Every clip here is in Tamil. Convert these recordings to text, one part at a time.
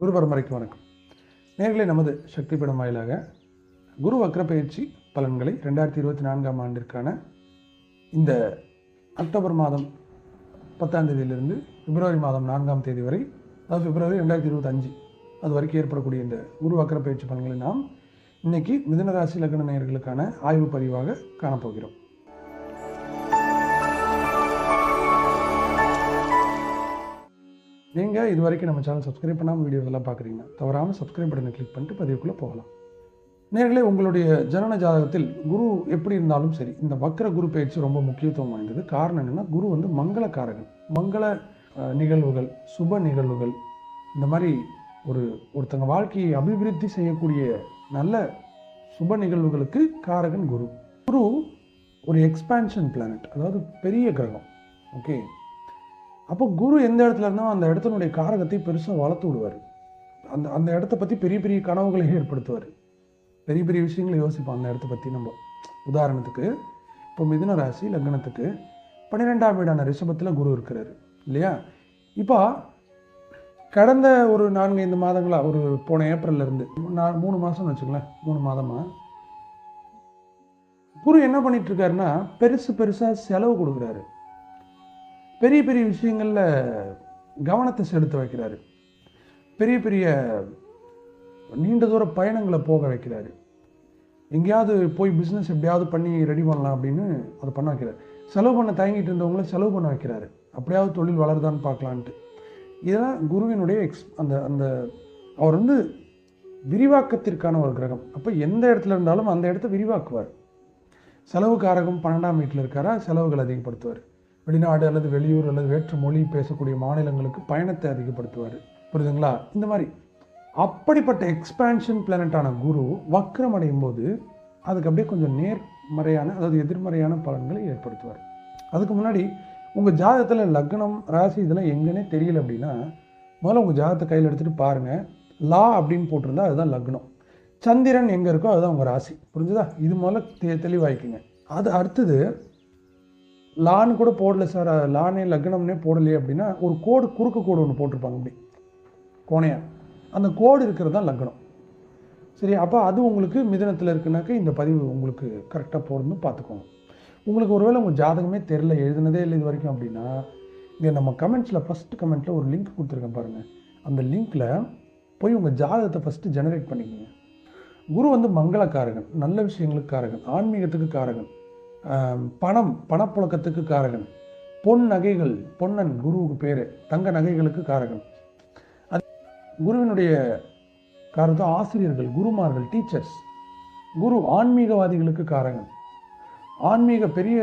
குரு பரம்பரைக்கு வணக்கம். நேர்களை நமது சக்தி படம் வாயிலாக குரு வக்ர பயிற்சி பலன்களை ரெண்டாயிரத்தி இருபத்தி நான்காம் ஆண்டிற்கான இந்த அக்டோபர் மாதம் பத்தாம் தேதியிலிருந்து பிப்ரவரி மாதம் நான்காம் தேதி வரை அதாவது பிப்ரவரி ரெண்டாயிரத்தி இருபத்தஞ்சு அது வரைக்கும் ஏற்படக்கூடிய இந்த குரு வக்ர பயிற்சி பலன்களை நாம் இன்னைக்கு மிதனராசி லக்ன நேயர்களுக்கான ஆய்வு பதிவாக காணப்போகிறோம். நீங்கள் இது வரைக்கும் நம்ம சேனல் சப்ஸ்கிரைப் பண்ணாமல் வீடியோஸ் எல்லாம் பார்க்குறீங்கன்னா தவறாமல் சப்ஸ்கிரைப் பட்டனை கிளிக் பண்ணிட்டு பதிவுக்குள்ளே போகலாம். நேர்களே உங்களுடைய ஜனன ஜாதகத்தில் குரு எப்படி இருந்தாலும் சரி இந்த வக்கர குரு பயிற்சி ரொம்ப முக்கியத்துவம் வாய்ந்தது. காரணம் என்னென்னா குரு வந்து மங்களக்காரகன். மங்கள நிகழ்வுகள் சுப நிகழ்வுகள் இந்த மாதிரி ஒரு ஒருத்தங்க வாழ்க்கையை அபிவிருத்தி செய்யக்கூடிய நல்ல சுப நிகழ்வுகளுக்கு காரகன் குரு. குரு ஒரு எக்ஸ்பான்ஷன் பிளானட் அதாவது பெரிய கிரகம். ஓகே அப்போ குரு எந்த இடத்துல இருந்தாலும் அந்த இடத்தினுடைய காரகத்தை பெருசாக வளர்த்து விடுவார். அந்த அந்த இடத்த பற்றி பெரிய பெரிய கனவுகளை ஏற்படுத்துவார். பெரிய பெரிய விஷயங்களை யோசிப்போம் அந்த இடத்த பற்றி நம்ம. உதாரணத்துக்கு இப்போ மிதுன ராசி லக்னத்துக்கு பன்னிரெண்டாம் வீடான ரிஷபத்தில் குரு இருக்கிறாரு. இல்லையா? இப்போ கடந்த ஒரு நான்கு ஐந்து மாதங்களா ஒரு போன ஏப்ரல்லேருந்து நான் மூணு மாதம்னு வச்சுக்கங்களேன் மூணு மாதமாக குரு என்ன பண்ணிகிட்ருக்காருன்னா பெருசு பெருசாக செலவு கொடுக்குறாரு. பெரிய பெரிய விஷயங்களில் கவனத்தை செலுத்த வைக்கிறாரு. பெரிய பெரிய நீண்ட தூர பயணங்களை போக வைக்கிறாரு. எங்கேயாவது போய் பிஸ்னஸ் எப்படியாவது பண்ணி ரெடி பண்ணலாம் அப்படின்னு அதை பண்ண வைக்கிறார். செலவு பண்ண தயங்கிட்டு இருந்தவங்கள செலவு பண்ண வைக்கிறாரு. அப்படியாவது தொழில் வளருதான்னு பார்க்கலான்ட்டு. இதெல்லாம் குருவினுடைய எக்ஸ் அந்த அந்த அவர் வந்து விரிவாக்கத்திற்கான ஒரு கிரகம். அப்போ எந்த இடத்துல இருந்தாலும் அந்த இடத்த விரிவாக்குவார். செலவு காரகம் பன்னெண்டாம் வீட்டில் இருக்காரா? செலவுகள் அதிகப்படுத்துவார். வெளிநாடு அல்லது வெளியூர் அல்லது வேற்று மொழி பேசக்கூடிய மாநிலங்களுக்கு பயணத்தை அதிகப்படுத்துவார். புரியுதுங்களா? இந்த மாதிரி அப்படிப்பட்ட எக்ஸ்பான்ஷன் பிளானட்டான குரு வக்ரம் அடையும் போது அதுக்கு அப்படியே கொஞ்சம் நேர்மறையான அதாவது எதிர்மறையான பலன்களை ஏற்படுத்துவார். அதுக்கு முன்னாடி உங்கள் ஜாதகத்தில் லக்னம் ராசி இதெல்லாம் எங்கன்னே தெரியல அப்படின்னா முதல்ல உங்கள் ஜாதகத்தை கையில் எடுத்துகிட்டு பாருங்கள் லா அப்படின்னு போட்டிருந்தா அதுதான் லக்னம். சந்திரன் எங்கே இருக்கோ அதுதான் உங்கள் ராசி. புரிஞ்சுதா? இது முதல்ல தெ தெளிவாய்க்குங்க. அது அடுத்தது லான்னு கூட போடல சார். லானே லக்னம்னே போடலையே அப்படின்னா ஒரு கோடு குறுக்கு கோடு ஒன்று போட்டிருப்பாங்க அப்படி. கோணையா. அந்த கோடு இருக்கிறது தான் லக்னம். சரி அப்போ அது உங்களுக்கு மிதனத்தில் இருக்குனாக்க இந்த பதிவு உங்களுக்கு கரெக்டாக போடணும் பார்த்துக்கோங்க. உங்களுக்கு ஒருவேளை உங்கள் ஜாதகமே தெரில எழுதுனதே இல்லை இது வரைக்கும் அப்படின்னா இங்கே நம்ம கமெண்ட்ஸில் ஃபஸ்ட்டு கமெண்ட்டில் ஒரு லிங்க் கொடுத்துருக்கேன் பாருங்கள் அந்த லிங்க்கில் போய் உங்கள் ஜாதகத்தை ஃபஸ்ட்டு ஜெனரேட் பண்ணிக்கோங்க. குரு வந்து மங்களக்காரகன் நல்ல விஷயங்களுக்கு காரகன் ஆன்மீகத்துக்கு காரகன். பணம் பணப்புழக்கத்துக்கு காரகன். பொன் நகைகள் பொன்னன் குருவுக்கு பேர் தங்க நகைகளுக்கு காரகன். அது குருவினுடைய காரணம் ஆசிரியர்கள் குருமார்கள் டீச்சர்ஸ் குரு ஆன்மீகவாதிகளுக்கு காரகன். ஆன்மீக பெரிய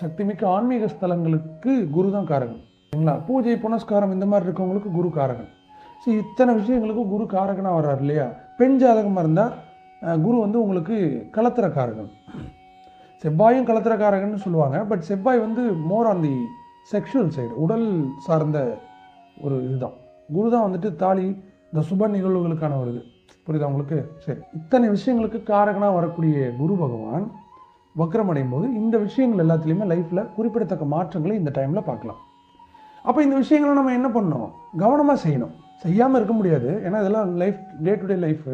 சக்திமிக்க ஆன்மீக ஸ்தலங்களுக்கு குரு தான் காரகன். சரிங்களா? பூஜை புனஸ்காரம் இந்த மாதிரி இருக்கவங்களுக்கு குரு காரகன். ஸோ இத்தனை விஷயங்களுக்கும் குரு காரகனாக வர்றார் இல்லையா? பெண் ஜாதகமாக இருந்தால் குரு வந்து உங்களுக்கு கலத்திர காரகன். செவ்வாயும் கலத்திரக்காரகன்னு சொல்லுவாங்க பட் செவ்வாய் வந்து more on the sexual side உடல் சார்ந்த ஒரு இதுதான். குரு தான் வந்துட்டு தாலி இந்த சுப நிகழ்வுகளுக்கான ஒரு இது. புரியுதா உங்களுக்கு? சரி. இத்தனை விஷயங்களுக்கு காரகனாக வரக்கூடிய குரு பகவான் வக்ரம் அடையும் போது இந்த விஷயங்கள் எல்லாத்துலேயுமே லைஃப்பில் குறிப்பிடத்தக்க மாற்றங்களை இந்த டைமில் பார்க்கலாம். அப்போ இந்த விஷயங்களை நம்ம என்ன பண்ணணும்? கவனமாக செய்யணும். செய்யாமல் இருக்க முடியாது. ஏன்னா இதெல்லாம் life day to day life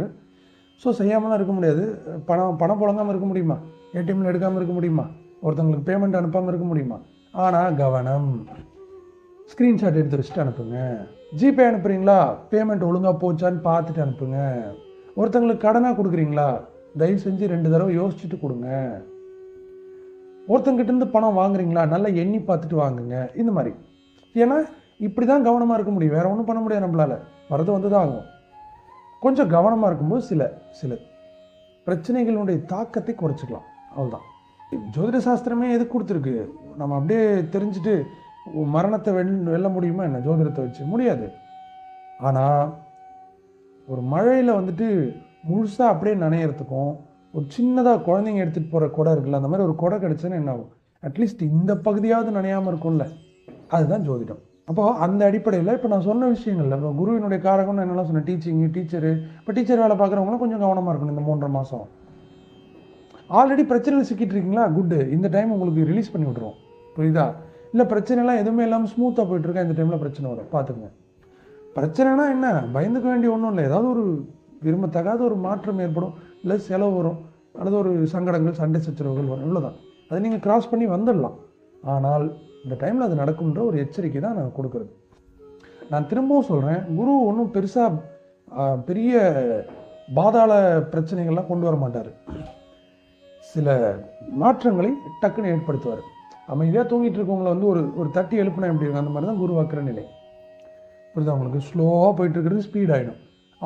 so செய்யாமலாம் இருக்க முடியாது. பணம் பணம் புழங்காமல் இருக்க முடியுமா? ஏடிஎம்ல எடுக்காமல் இருக்க முடியுமா? ஒருத்தவங்களுக்கு பேமெண்ட் அனுப்பாமல் இருக்க முடியுமா? ஆனால் கவனம். ஸ்க்ரீன்ஷாட் எடுத்து வச்சுட்டு அனுப்புங்க. ஜிபே அனுப்புகிறீங்களா பேமெண்ட் ஒழுங்காக போச்சான்னு பார்த்துட்டு அனுப்புங்க. ஒருத்தங்களுக்கு கடனாக கொடுக்குறீங்களா? தயவு செஞ்சு ரெண்டு தடவை யோசிச்சுட்டு கொடுங்க. ஒருத்தங்கிட்டருந்து பணம் வாங்குறீங்களா? நல்லா எண்ணி பார்த்துட்டு வாங்குங்க. இந்த மாதிரி. ஏன்னா இப்படி தான் கவனமாக இருக்க முடியும். வேறு ஒன்றும் பண்ண முடியாது நம்மளால். வரது வந்து தான் ஆகும் கொஞ்சம் கவனமாக இருக்கும்போது சில சில பிரச்சனைகளுடைய தாக்கத்தை குறைச்சிக்கலாம். அவ்வளோதான் ஜோதிட சாஸ்திரமே எதுக்கு கொடுத்துருக்கு? நம்ம அப்படியே தெரிஞ்சுட்டு மரணத்தை வெல் வெல்ல முடியுமா என்ன? ஜோதிடத்தை வச்சு. முடியாது. ஆனால் ஒரு மழையில் வந்துட்டு முழுசாக அப்படியே நனையிறதுக்கும் ஒரு சின்னதாக குழந்தைங்க எடுத்துகிட்டு போகிற குடை இருக்குல்ல அந்த மாதிரி ஒரு குடை கிடச்சுன்னா என்ன ஆகும்? அட்லீஸ்ட் இந்த பகுதியாவது நனையாமல் இருக்கும்ல. அதுதான் ஜோதிடம். அப்போது அந்த அடிப்படையில் இப்போ நான் சொன்ன விஷயங்கள்ல இப்போ குருவினுடைய காரகம்னு என்னெல்லாம் சொன்னேன்? டீச்சிங்கு டீச்சரு இப்போ டீச்சர் வேலை பார்க்குறவங்களும் கொஞ்சம் கவனமாக இருக்கணும் இந்த மூன்றரை மாதம் ஆல்ரெடி பிரச்சனையில் சிக்கிட்டு இருக்கீங்களா குட்டு இந்த டைம் உங்களுக்கு ரிலீஸ் பண்ணி விட்ருவோம் புரியுதா? இல்லை பிரச்சனைலாம் எதுவுமே இல்லாமல் ஸ்மூத்தாக போயிட்டுருக்கா? இந்த டைமில் பிரச்சனை வரும். பார்த்துக்குங்க பிரச்சனைனா என்ன? பயந்துக்க வேண்டிய ஒன்றும் இல்லை. ஏதாவது ஒரு விரும்பத்தகாத ஒரு மாற்றம் ஏற்படும். இல்லை செலவு வரும். அல்லது ஒரு சங்கடங்கள் சண்டை சச்சரவுகள் வரும். இவ்வளோதான் அதை நீங்கள் கிராஸ் பண்ணி வந்துடலாம். ஆனால் இந்த டைமில் அது நடக்கும்ன்ற ஒரு எச்சரிக்கை தான் நான் கொடுக்குறது. நான் திரும்பவும் சொல்கிறேன் குரு ஒன்றும் பெருசாக பெரிய பாதாள பிரச்சனைகள்லாம் கொண்டு வர மாட்டார். சில மாற்றங்களை டக்குன்னு ஏற்படுத்துவார். அமைதியாக தூங்கிட்டு இருக்கவங்கள வந்து ஒரு ஒரு தட்டி எழுப்பினா எப்படி இருக்கும்? அந்த மாதிரி தான் குருவாக்குற நிலை. புரியுதா உங்களுக்கு? ஸ்லோவாக போயிட்டு இருக்கிறது ஸ்பீட் ஆகிடும்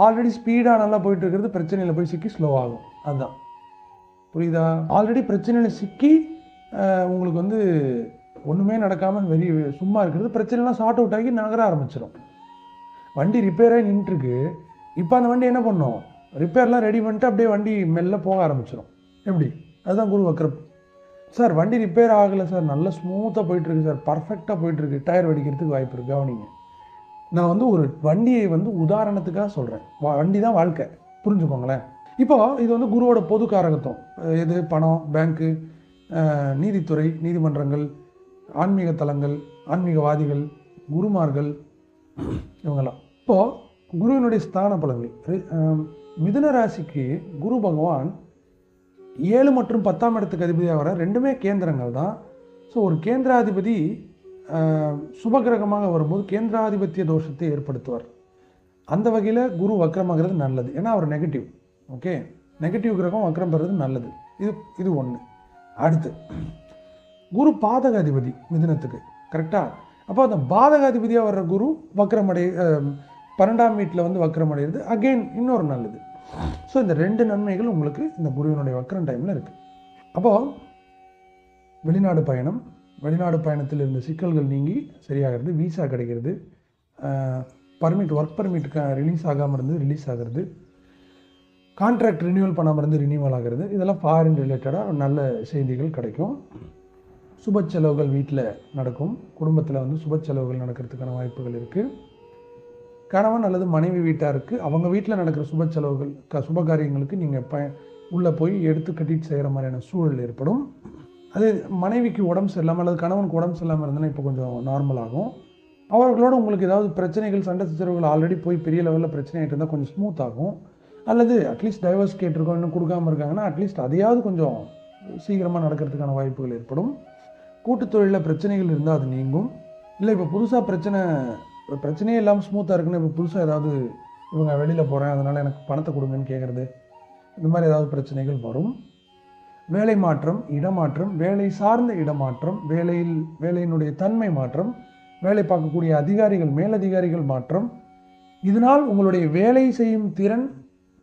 ஆல்ரெடி ஸ்பீடாக நல்லா போயிட்டு இருக்கிறது பிரச்சனையில் போய் சிக்கி ஸ்லோ ஆகும். அதுதான் புரியுதா? ஆல்ரெடி பிரச்சனையில் சிக்கி உங்களுக்கு வந்து ஒன்றுமே நடக்காமல் வெறி சும்மா இருக்கிறது பிரச்சனைலாம் ஷார்ட் அவுட் ஆகி நகர ஆரம்பிச்சிடும் வண்டி ரிப்பேராக நின்றுருக்கு. இப்போ அந்த வண்டி என்ன பண்ணும்? ரிப்பேர்லாம் ரெடி பண்ணிட்டு அப்படியே வண்டி மெல்ல போக ஆரம்பிச்சிடும் எப்படி? அதுதான் குரு வக்ரப். சார் வண்டி ரிப்பேர் ஆகலை சார். நல்ல ஸ்மூத்தாக போயிட்டுருக்கு சார். பர்ஃபெக்டாக போயிட்டுருக்கு. டயர் வெடிக்கிறதுக்கு வாய்ப்பு இருக்குது கவனிங்க. நான் வந்து ஒரு வண்டியை வந்து உதாரணத்துக்காக சொல்கிறேன் வண்டி தான் வாழ்க்கை. புரிஞ்சுக்கோங்களேன். இப்போ இது வந்து குருவோட பொது காரகத்துவம். எது பணம் பேங்க்கு நீதித்துறை நீதிமன்றங்கள் ஆன்மீக தலங்கள் ஆன்மீகவாதிகள் குருமார்கள் இவங்கெல்லாம். இப்போது குருவினுடைய ஸ்தான பலன்கள். மிதுன ராசிக்கு குரு பகவான் ஏழு மற்றும் பத்தாம் இடத்துக்கு அதிபதியாக வர ரெண்டுமே கேந்திரங்கள் தான். ஸோ ஒரு கேந்திராதிபதி சுபகிரகமாக வரும்போது கேந்திராதிபத்திய தோஷத்தை ஏற்படுத்துவார். அந்த வகையில் குரு வக்ரமாகிறது நல்லது. ஏன்னா அவர் நெகட்டிவ் ஓகே நெகட்டிவ் கிரகம் வக்ரம் பெறுறது நல்லது. இது இது ஒன்று அடுத்து குரு பாதகாதிபதி மிதினத்துக்கு. கரெக்டாக அப்போ அந்த பாதகாதிபதியாக வர்ற குரு வக்ரமடை பன்னெண்டாம் வீட்டில் வந்து வக்ரமடைகிறது அகெயின் இன்னொரு நல்லது. ஸோ இந்த ரெண்டு நன்மைகள் உங்களுக்கு இந்த குருவினுடைய வக்கரன் டைமில் இருக்குது அப்போது வெளிநாடு பயணம் வெளிநாடு பயணத்தில் இருந்த சிக்கல்கள் நீங்கி சரியாகிறது விசா கிடைக்கிறது பர்மிட் ஒர்க் பர்மிட் ரிலீஸ் ஆகாமல் இருந்து ரிலீஸ் ஆகிறது கான்ட்ராக்ட் ரினியூவல் பண்ணாமல் இருந்து ரினியூவல் ஆகிறது இதெல்லாம் ஃபாரின் ரிலேட்டடாக நல்ல செய்திகள் கிடைக்கும். சுப செலவுகள் வீட்டில் நடக்கும் குடும்பத்தில் வந்து சுப செலவுகள் நடக்கிறதுக்கான வாய்ப்புகள் இருக்குது கணவன் அல்லது மனைவி வீட்டாருக்கு அவங்க வீட்டில் நடக்கிற சுப செலவுகள் க சுப காரியங்களுக்கு நீங்கள் ப உள்ளே போய் எடுத்து கட்டிட்டு செய்கிற மாதிரியான சூழல் ஏற்படும். அது மனைவிக்கு உடம்பு சரியில்லாமல் அல்லது கணவனுக்கு உடம்பு சரியில்லாமல் இருந்ததுன்னா இப்போ கொஞ்சம் நார்மல் ஆகும். அவர்களோட உங்களுக்கு ஏதாவது பிரச்சனைகள் சண்டை சச்சரவுகள் ஆல்ரெடி போய் பெரிய லெவலில் பிரச்சனை ஆகிட்டு இருந்தால் கொஞ்சம் ஸ்மூத் ஆகும். அல்லது அட்லீஸ்ட் டைவர்ஸ் கேட்டிருக்கோம் இன்னும் கொடுக்காம இருக்காங்கன்னா அட்லீஸ்ட் அதையாவது கொஞ்சம் சீக்கிரமாக நடக்கிறதுக்கான வாய்ப்புகள் ஏற்படும். கூட்டுத்தொழிலில் பிரச்சனைகள் இருந்தால் அது நீங்கும். இல்லை இப்போ புதுசாக பிரச்சனை ஒரு பிரச்சனையே இல்லாமல் ஸ்மூத்தாக இருக்குன்னு இப்போ புதுசாக ஏதாவது இவங்க வெளியில் போகிறேன் அதனால் எனக்கு பணத்தை கொடுங்கன்னு கேட்குறது இந்த மாதிரி ஏதாவது பிரச்சனைகள் வரும். வேலை மாற்றம் இடமாற்றம் வேலை சார்ந்த இடமாற்றம் வேலையில் வேலையினுடைய தன்மை மாற்றம் வேலை பார்க்கக்கூடிய அதிகாரிகள் மேலதிகாரிகள் மாற்றம். இதனால் உங்களுடைய வேலை செய்யும் திறன்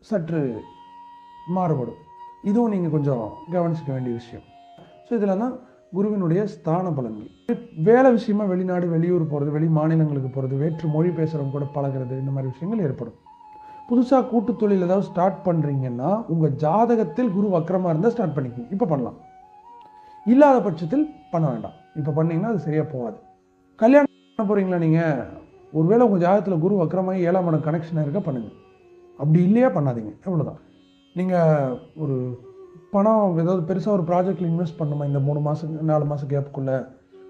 சற்று மாறுபடும். இதுவும் நீங்கள் கொஞ்சம் கவனிச்சிக்க வேண்டிய விஷயம். ஸோ இதில் தான் குருவினுடைய ஸ்தான பலன்கள். வேலை விஷயமா வெளிநாடு வெளியூர் போகிறது வெளி மாநிலங்களுக்கு போகிறது வேற்று மொழி பேசுகிறவங்க கூட பழகுறது இந்த மாதிரி விஷயங்கள் ஏற்படும். புதுசாக கூட்டு தொழில் ஏதாவது ஸ்டார்ட் பண்ணுறீங்கன்னா உங்கள் ஜாதகத்தில் குரு வக்கரமாக இருந்தால் ஸ்டார்ட் பண்ணிக்கோங்க. இப்போ பண்ணலாம். இல்லாத பட்சத்தில் பண்ண வேண்டாம். இப்போ பண்ணிங்கன்னா அது சரியாக போகாது. கல்யாணம் பண்ண போகிறீங்களா நீங்கள் ஒருவேளை உங்கள் ஜாதகத்தில் குரு வக்கரமாக ஏழாம் மடம் கனெக்ஷன் இருக்க பண்ணுங்கள் அப்படி இல்லையா பண்ணாதீங்க. எவ்வளோதான் நீங்கள் ஒரு பணம் ஏதாவது பெருசாக ஒரு ப்ராஜெக்டில் இன்வெஸ்ட் பண்ணுமா இந்த மூணு மாதம் நாலு மாதம் கேப்புக்குள்ளே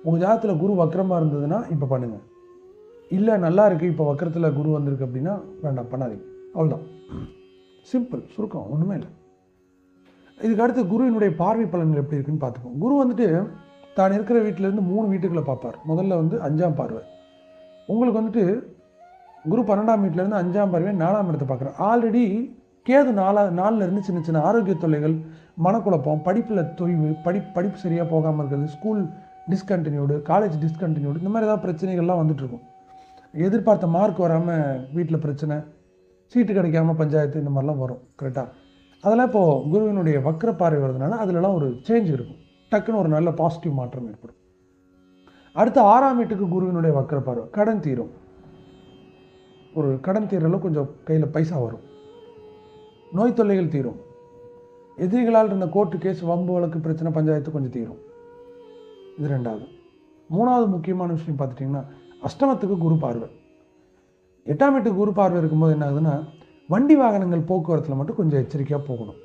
உங்கள் ஜாதத்தில் குரு வக்கரமாக இருந்ததுன்னா இப்போ பண்ணுங்கள் இல்லை நல்லா இருக்குது இப்போ வக்கரத்தில் குரு வந்திருக்கு அப்படின்னா வேண்டாம் பண்ணாதீங்க. அவ்வளோதான் சிம்பிள் சுருக்கம் ஒன்றுமே இல்லை. இதுக்கு அடுத்து குருவினுடைய பார்வை பலன்கள் எப்படி இருக்குன்னு பார்த்துப்போம். குரு வந்துட்டு தான் இருக்கிற வீட்டிலேருந்து மூணு வீட்டுகளை பார்ப்பார். முதல்ல வந்து அஞ்சாம் பார்வை. உங்களுக்கு வந்துட்டு குரு பன்னெண்டாம் வீட்டிலேருந்து அஞ்சாம் பார்வை நாலாம் இடத்தை பார்க்குறேன் ஆல்ரெடி கேது நாலா நாலில் இருந்து சின்ன சின்ன ஆரோக்கிய தொல்லைகள் மனக்குழப்பம் படிப்பில் தொய்வு படி படிப்பு சரியாக போகாமல் இருக்கிறது ஸ்கூல் டிஸ்கண்டினியூடு காலேஜ் டிஸ்கண்டினியூடு இந்த மாதிரி ஏதாவது பிரச்சனைகள்லாம் வந்துட்டுருக்கும் எதிர்பார்த்த மார்க் வராமல் வீட்டில் பிரச்சனை சீட்டு கிடைக்காம பஞ்சாயத்து இந்த மாதிரிலாம் வரும் கரெக்டாக அதெல்லாம் இப்போது குருவினுடைய வக்கர பார்வை வருதுனால அதிலலாம் ஒரு சேஞ்ச் இருக்கும். டக்குன்னு ஒரு நல்ல பாசிட்டிவ் மாற்றம் ஏற்படும். அடுத்து ஆறாம் வீட்டுக்கு குருவினுடைய வக்கர பார்வை கடன் தீரும். ஒரு கடன் தீரலும் கொஞ்சம் கையில் பைசா வரும். நோய் தொல்லைகள் தீரும். எதிரிகளால் இருந்த கோர்ட்டு கேஸ் வம்பு வழக்கு பிரச்சனை பஞ்சாயத்து கொஞ்சம் தீரும். இது ரெண்டாவது. மூணாவது முக்கியமான விஷயம் பார்த்துட்டிங்கன்னா அஷ்டமத்துக்கு குரு பார்வை. எட்டாம் வீட்டுக்கு குரு பார்வை இருக்கும்போது என்ன ஆகுதுன்னா வண்டி வாகனங்கள் போக்குவரத்தில் மட்டும் கொஞ்சம் எச்சரிக்கையாக போகணும்.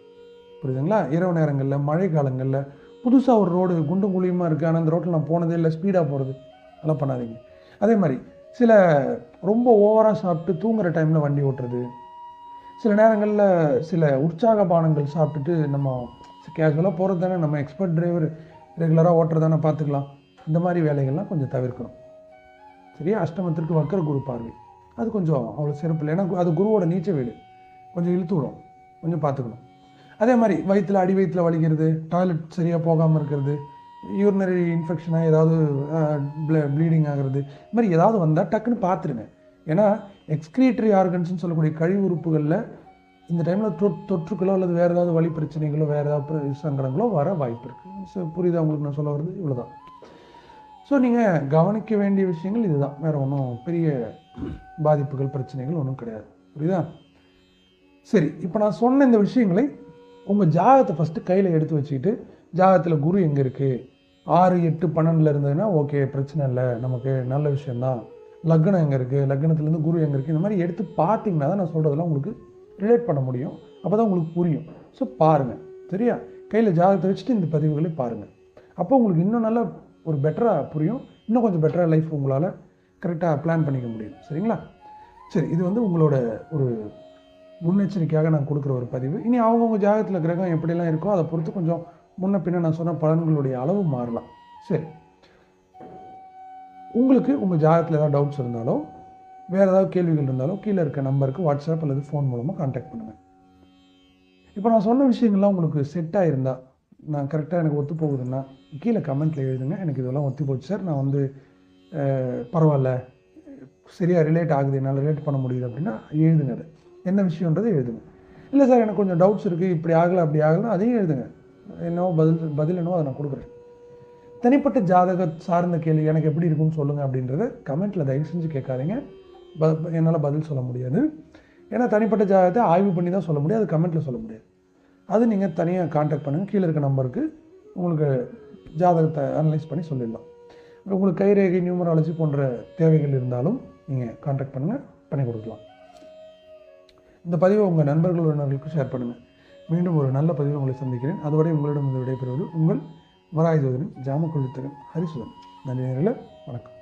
புரியுதுங்களா? இரவு நேரங்களில் மழை காலங்களில் புதுசாக ஒரு ரோடு குண்டும் குழியுமா இருக்குது ஆனால் அந்த ரோட்டில் நான் போனதே இல்லை ஸ்பீடாக போகிறது அதெல்லாம் பண்ணாதீங்க. அதே மாதிரி சில ரொம்ப ஓவராக சாப்பிட்டு தூங்குற டைமில் வண்டி ஓட்டுறது சில நேரங்களில் சில உற்சாக பானங்கள் சாப்பிட்டுட்டு நம்ம கேஷுவலாக போகிறது தானே நம்ம எக்ஸ்பர்ட் டிரைவர் ரெகுலராக ஓட்டுறதானே பார்த்துக்கலாம். இந்த மாதிரி வேலைகள்லாம் கொஞ்சம் தவிர்க்கணும். சரியா? அஷ்டமத்திற்கு வக்கர குரு பார்வை. அது கொஞ்சம் அவ்வளோ சிறப்பு இல்லை. ஏன்னா அது குருவோட நீச்ச வீடு. கொஞ்சம் இழுத்து விடும். கொஞ்சம் பார்த்துக்கணும். அதே மாதிரி வயிற்றில் அடி வயிற்றில் வலிக்கிறது டாய்லெட் சரியாக போகாமல் இருக்கிறது யூரினரி இன்ஃபெக்ஷனாக ஏதாவது ப்ளீடிங் ஆகிறது இது மாதிரி ஏதாவது வந்தால் டக்குன்னு பார்த்துருங்க. ஏன்னா எக்ஸ்கிரீட்டரி ஆர்கன்ஸ்னு சொல்லக்கூடிய கழிவு உறுப்புகளில் இந்த டைமில் தொ தொற்றுக்களோ அல்லது வேறு ஏதாவது வழி பிரச்சனைகளோ வேறு ஏதாவது சங்கடங்களோ வர வாய்ப்பு இருக்குது ஸோ புரியுதா உங்களுக்கு நான் சொல்ல வருது இவ்வளோதான் ஸோ நீங்கள் கவனிக்க வேண்டிய விஷயங்கள் இதுதான். வேறு ஒன்றும் பெரிய பாதிப்புகள் பிரச்சனைகள் ஒன்றும் கிடையாது. புரியுதா? சரி இப்போ நான் சொன்ன இந்த விஷயங்களை உங்கள் ஜாதகத்தை ஃபஸ்ட்டு கையில் எடுத்து வச்சுக்கிட்டு ஜாதகத்தில் குரு எங்கே இருக்குது ஆறு எட்டு பன்னெண்டில் இருந்ததுன்னா ஓகே பிரச்சனை இல்லை. நமக்கு நல்ல விஷயந்தான் லக்னம் எங்கே இருக்குது லக்னத்துலேருந்து குரு எங்கே இருக்குது இந்த மாதிரி எடுத்து பார்த்தீங்கன்னா தான் நான் சொல்கிறதெல்லாம் உங்களுக்கு ரிலேட் பண்ண முடியும். அப்போ தான் உங்களுக்கு புரியும். ஸோ பாருங்கள் சரியா? கையில் ஜாதகத்தை வச்சுட்டு இந்த பதிவுகளை பாருங்கள் அப்போ உங்களுக்கு இன்னும் நல்லா ஒரு பெட்டராக புரியும். இன்னும் கொஞ்சம் பெட்டராக லைஃப் உங்களால் கரெக்டாக பிளான் பண்ணிக்க முடியும். சரிங்களா? சரி இது வந்து உங்களோட ஒரு முன்னெச்சரிக்கையாக நான் கொடுக்குற ஒரு பதிவு. இனி அவங்கவுங்க ஜாதகத்தில் கிரகம் எப்படிலாம் இருக்கோ அதை பொறுத்து கொஞ்சம் முன்ன பின்ன நான் சொன்ன பலன்களுடைய அளவு மாறலாம். சரி. உங்களுக்கு உங்கள் ஜாதகத்தில் ஏதாவது டவுட்ஸ் இருந்தாலோ வேறு ஏதாவது கேள்விகள் இருந்தாலும் கீழே இருக்க நம்பருக்கு வாட்ஸ்அப் அல்லது ஃபோன் மூலமாக காண்டாக்ட் பண்ணுங்கள் இப்போ நான் சொன்ன விஷயங்கள்லாம் உங்களுக்கு செட் ஆகிருந்தா நான் கரெக்டாக எனக்கு ஒத்து போகுதுன்னா கீழே கமெண்ட்டில் எழுதுங்க. எனக்கு இதெல்லாம் ஒத்து போச்சு சார் நான் வந்து பரவாயில்ல. சரியாக ரிலேட் ஆகுது என்னால் ரிலேட் பண்ண முடியுது அப்படின்னா எழுதுங்க அதை. என்ன விஷயன்றதை எழுதுங்க. இல்லை சார் எனக்கு கொஞ்சம் டவுட்ஸ் இருக்குது இப்படி ஆகலை அப்படி ஆகலை அதையும் எழுதுங்க. என்னவோ பதில் பதில் என்னவோ அதை நான் கொடுக்குறேன். தனிப்பட்ட ஜாதக சார்ந்த கேள்வி எனக்கு எப்படி இருக்கும்னு சொல்லுங்கள் அப்படின்றத கமெண்ட்டில் தயவு செஞ்சு கேட்காதீங்க. ப என்னால் பதில் சொல்ல முடியாது. ஏன்னா தனிப்பட்ட ஜாதகத்தை ஆய்வு பண்ணி தான் சொல்ல முடியும் அது கமெண்ட்டில் சொல்ல முடியாது. அது நீங்கள் தனியாக காண்டாக்ட் பண்ணுங்கள் கீழே இருக்க நம்பருக்கு உங்களுக்கு ஜாதகத்தை அனலைஸ் பண்ணி சொல்லிடலாம். உங்களுக்கு கைரேகை நியூமராலஜி போன்ற தேவைகள் இருந்தாலும் நீங்கள் காண்டாக்ட் பண்ணுங்கள் பண்ணி கொடுக்கலாம். இந்த பதிவை உங்கள் நண்பர்கள் உறவினர்களுக்கு ஷேர் பண்ணுங்கள் மீண்டும் ஒரு நல்ல பதிவை உங்களை சந்திக்கிறேன். அதுவரை உங்களிடம் இந்த விடைபெறுவது உங்கள் வராயுதோதனின் ஜாம ஹரிசுதன் நன்றி நேரில் வணக்கம்.